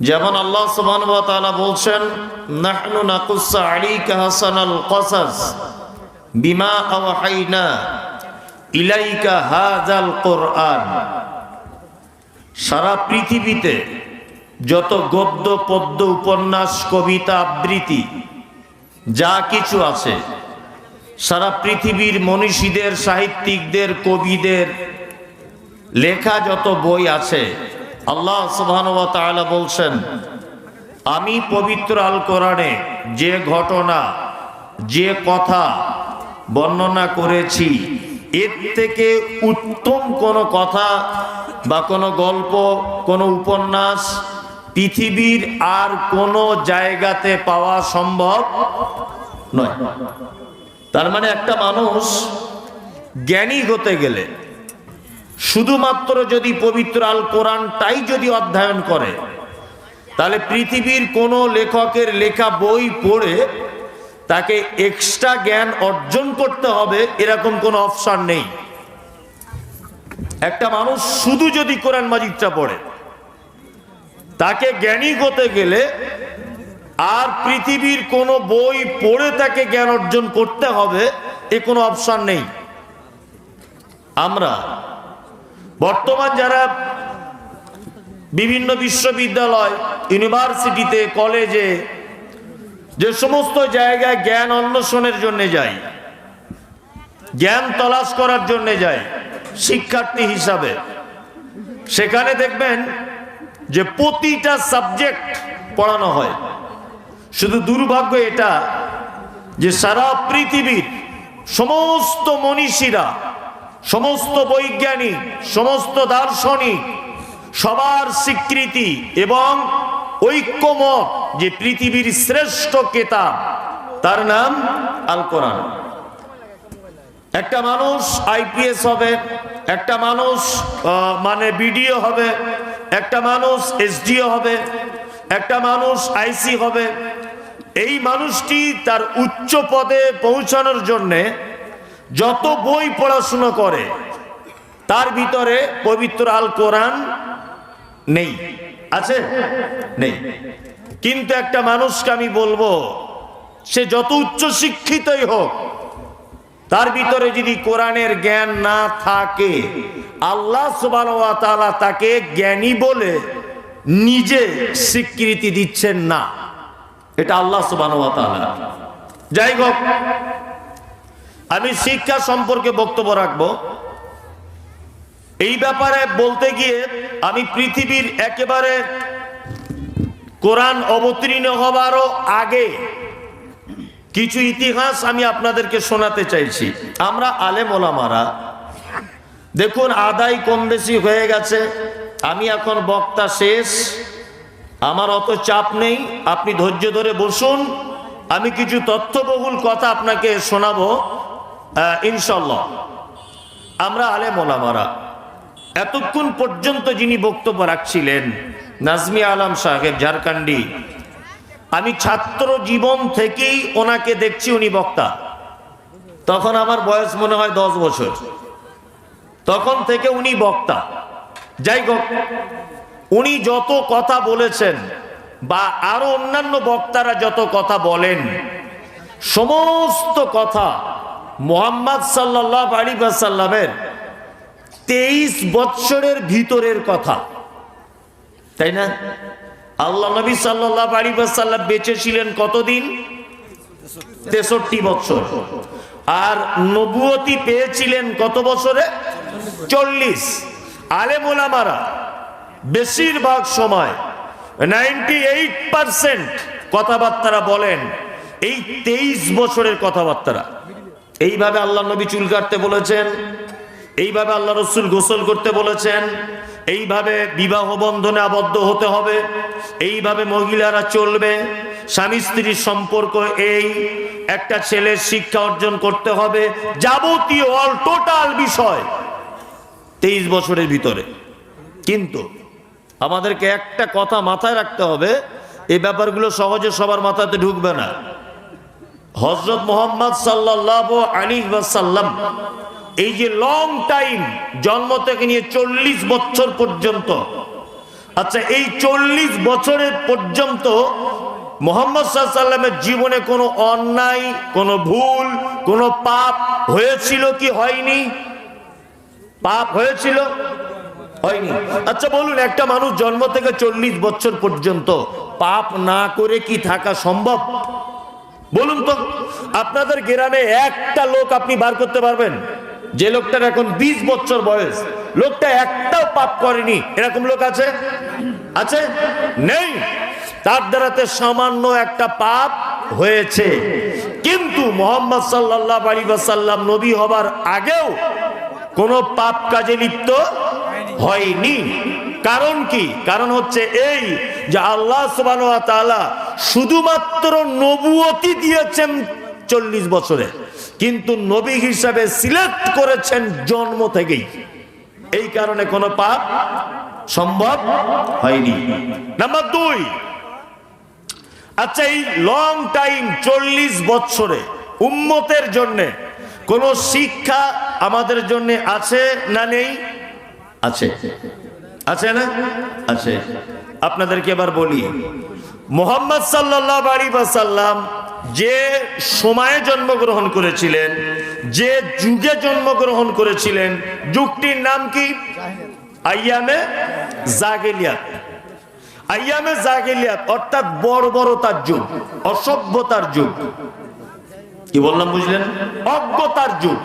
যেমন আল্লাহ সুবহান বলছেন হাসানাল কসাস ইলাইকা সারা পৃথিবীতে যত গদ্য, পদ্য, উপন্যাস, কবিতা, আবৃত্তি, যা কিছু আছে, সারা পৃথিবীর মনীষীদের, সাহিত্যিকদের, কবিদের লেখা যত বই আছে আল্লাহ বলছেন, আমি পবিত্র আল কোরআনে যে ঘটনা, যে কথা বর্ণনা করেছি, এর থেকে উত্তম কোনো কথা বা কোনো গল্প, কোনো উপন্যাস পৃথিবীর আর কোনো জায়গাতে পাওয়া সম্ভব নয়। তার মানে একটা মানুষ জ্ঞানী হতে গেলে শুধুমাত্র যদি পবিত্র আল কোরআনটাই যদি অধ্যয়ন করে, তাহলে পৃথিবীর কোনো লেখকের লেখা বই পড়ে তাকে এক্সট্রা জ্ঞান অর্জন করতে হবে, এরকম কোনো অপশান নেই। একটা মানুষ শুধু যদি কোরআন মাজিদটা পড়ে, তাকে জ্ঞানী হতে গেলে আর পৃথিবীর কোনো বই পড়ে তাকে জ্ঞান অর্জন করতে হবে, এ কোনো অপশান নেই। আমরা বর্তমান যারা বিভিন্ন বিশ্ববিদ্যালয়, ইউনিভার্সিটিতে, কলেজে যে সমস্ত জায়গায় জ্ঞান অন্বেষণের জন্য যাই জ্ঞান তলাশ করার জন্য যাই শিক্ষার্থী হিসাবে, সেখানে দেখবেন যে প্রতিটা সাবজেক্ট পড়ানো হয়। শুধু দুর্ভাগ্য এটা যে সারা পৃথিবীর সমস্ত মনীষীরা সমস্ত বৈজ্ঞানিক, সমস্ত দার্শনিক, সবার স্বীকৃতি এবং ঐক্যমত যে পৃথিবীর শ্রেষ্ঠ কেতাব তার নাম আল কোরআন একটা মানুষ আইপিএস হবে, একটা মানুষ মানে বিডিও হবে, একটা মানুষ এসডিও হবে, একটা মানুষ আইসি হবে। এই মানুষটি তার উচ্চ পদে পৌঁছানোর জন্যে যত বই পড়াশোনা করে, তার ভিতরে পবিত্র আল কোরআন নেই। আছে? নেই। কিন্তু একটা মানুষকে আমি বলব, সে যত উচ্চ শিক্ষিতই হোক, তার ভিতরে যদি কোরআনের জ্ঞান না থাকে, আল্লাহ তাকে জ্ঞানী বলে নিজে স্বীকৃতি দিচ্ছেন না। এটা আল্লাহ ওয়া যাই হোক আমি শিক্ষা সম্পর্কে বক্তব্য রাখব। এই ব্যাপারে বলতে গিয়ে আমি পৃথিবীর একেবারে কোরআন অবতীর্ণ হবারও আগে কিছু ইতিহাস আমি আপনাদেরকে শোনাতে চাইছি। আমরা আলেম ওলামারা, দেখুন আদায় কম বেশি হয়ে গেছে, আমি এখন বক্তা শেষ, আমার অত চাপ নেই, আপনি ধৈর্য ধরে বসুন, আমি কিছু তথ্যবহুল কথা আপনাকে শোনাবো। ইনশাল্লাহ আমরা আলেম ওলামারা, এতক্ষণ পর্যন্ত যিনি বক্তব্য রাখছিলেন নাজমি আলম সাহেব ঝাড়খণ্ডী, আমি ছাত্র জীবন থেকেই ওনাকে দেখছি, উনি বক্তা। তখন আমার বয়স মনে হয় দশ বছর। তখন থেকে উনি বক্তা। যাই হোক, উনি যত কথা বলেছেন বা আরও অন্যান্য বক্তারা যত কথা বলেন, সমস্ত কথা মোহাম্মদ সাল্লাহ আলী সাল্লামের তেইশ বৎসরের ভিতরের কথা। তাই না? আল্লাহ নবী সাল্লাহ আলী সাল্লাম বেঁচে ছিলেন কতদিন? তেষট্টি বছর আর নবুয়তি পেয়েছিলেন কত বছরে? চল্লিশ। আলেমোলামারা বেশিরভাগ সময় নাইনটি এইট পার্সেন্ট কথাবার্তারা বলেন, এই তেইশ বছরের কথাবার্তারা। এইভাবে আল্লাহ নবী চুল কাটতে বলেছেন, এইভাবে আল্লাহ রসুল গোসল করতে বলেছেন, এইভাবে বিবাহ বন্ধনে আবদ্ধ হতে হবে, এইভাবে মহিলারা চলবে, স্বামী স্ত্রীর সম্পর্ক এই, একটা ছেলের শিক্ষা অর্জন করতে হবে, যাবতীয় অল টোটাল বিষয় তেইশ বছরের ভিতরে। কিন্তু আমাদেরকে একটা কথা মাথায় রাখতে হবে, এই ব্যাপারগুলো সহজে সবার মাথাতে ঢুকবে না। হজরত মোহাম্মদ সাল্লাহ আলী সাল্লাম এই যে লং টাইম জন্ম থেকে নিয়ে চল্লিশ বছর পর্যন্ত আচ্ছা এই চল্লিশ বছরের পর্যন্ত মোহাম্মদ সাল্লামের জীবনে কোনো অন্যায়, কোনো ভুল, কোনো পাপ হয়েছিল কি হয়নি? পাপ হয়েছিল? হয়নি। আচ্ছা বলুন, একটা মানুষ জন্ম থেকে চল্লিশ বছর পর্যন্ত পাপ না করে কি থাকা সম্ভব? বলুন তো, আপনাদের গ্রামে একটা লোক আপনি বার করতে পারবেন? যে লোকটার এখন ২০ বছর বয়স, লোকটা একটাও পাপ করেনি। এরকম লোক আছে? আছে? নেই। তার দ্বারাতে সামান্য একটা পাপ হয়েছে। কিন্তু মোহাম্মদ সাল্লাহ আলী সাল্লাম নবী হবার আগেও কোনো পাপ কাজে লিপ্ত হয়নি। কারণ কি? কারণ হচ্ছে এই যে আল্লাহ সুবান শুধুমাত্র নবুয়তি দিয়েছেন চল্লিশ বছরে। কিন্তু নবী হিসাবে সিলেক্ট করেছেন জন্ম থেকেই। এই কারণে কোনো পাপ সম্ভব হয়নি। নাম্বার দুই আচ্ছা এই লং টাইম চল্লিশ বছরে উম্মতের জন্যে কোন শিক্ষা আমাদের জন্য আছে না নেই? আছে। আছে না? আছে। আপনাদেরকে এবার বলি মোহাম্মদ সাল্লাহ আলী সাল্লাম যে সময়ে জন্মগ্রহণ করেছিলেন, যে যুগে জন্মগ্রহণ করেছিলেন, যুগটির নাম কি? আইয়ামে জাগেলিয়াত আইয়ামে জাগেলিয়াত অর্থাৎ বর্বরতার যুগ, অসভ্যতার যুগ। কি বললাম বুঝলেন? অজ্ঞতার যুগ।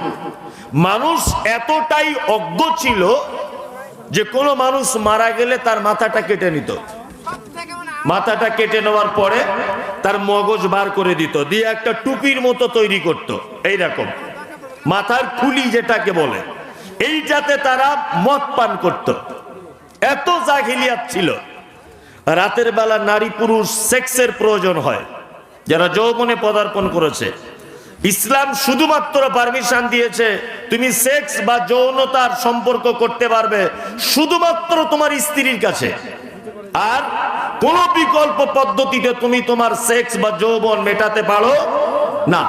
মানুষ এতটাই অজ্ঞ ছিল যে কোনো মানুষ মারা গেলে তার মাথাটা কেটে নিত। মাথাটা কেটে নেওয়ার পরে তার মগজ বার করে দিত, দিয়ে একটা টুপির মতো তৈরি করত এই রকম মাথার খুলি যেটাকে বলে, এইটাতে তারা মদ পান করত। এত জাঘিলিয়াত ছিল। রাতের বেলা নারী পুরুষ সেক্সের প্রয়োজন হয়, যারা যৌবনে পদার্পণ করেছে। ইসলাম শুধুমাত্র পারমিশন দিয়েছে, তুমি সেক্স বা যৌনতার সম্পর্ক করতে পারবে, শুধুমাত্র তোমার স্ত্রীর কাছে। আর কোন বিকল্প পদ্ধতিতে তুমি তোমার সেক্স বা যৌবন মেটাতে পারো? না।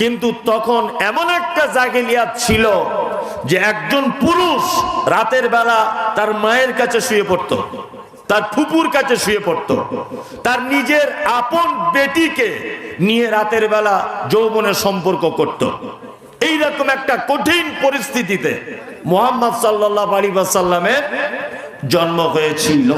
কিন্তু তখন এমন একটা জাগেলিয়াত ছিল যে একজন পুরুষ রাতের বেলা তার মায়ের কাছে শুয়ে পড়তো, তার ফুপুর কাছে শুয়ে পড়তো, তার নিজের আপন বেটিকে নিয়ে রাতের বেলা যৌবনের সম্পর্ক করত। এইরকম একটা কঠিন পরিস্থিতিতে মোহাম্মদ সাল্লাহ আলী সাল্লামের জন্ম হয়েছিল।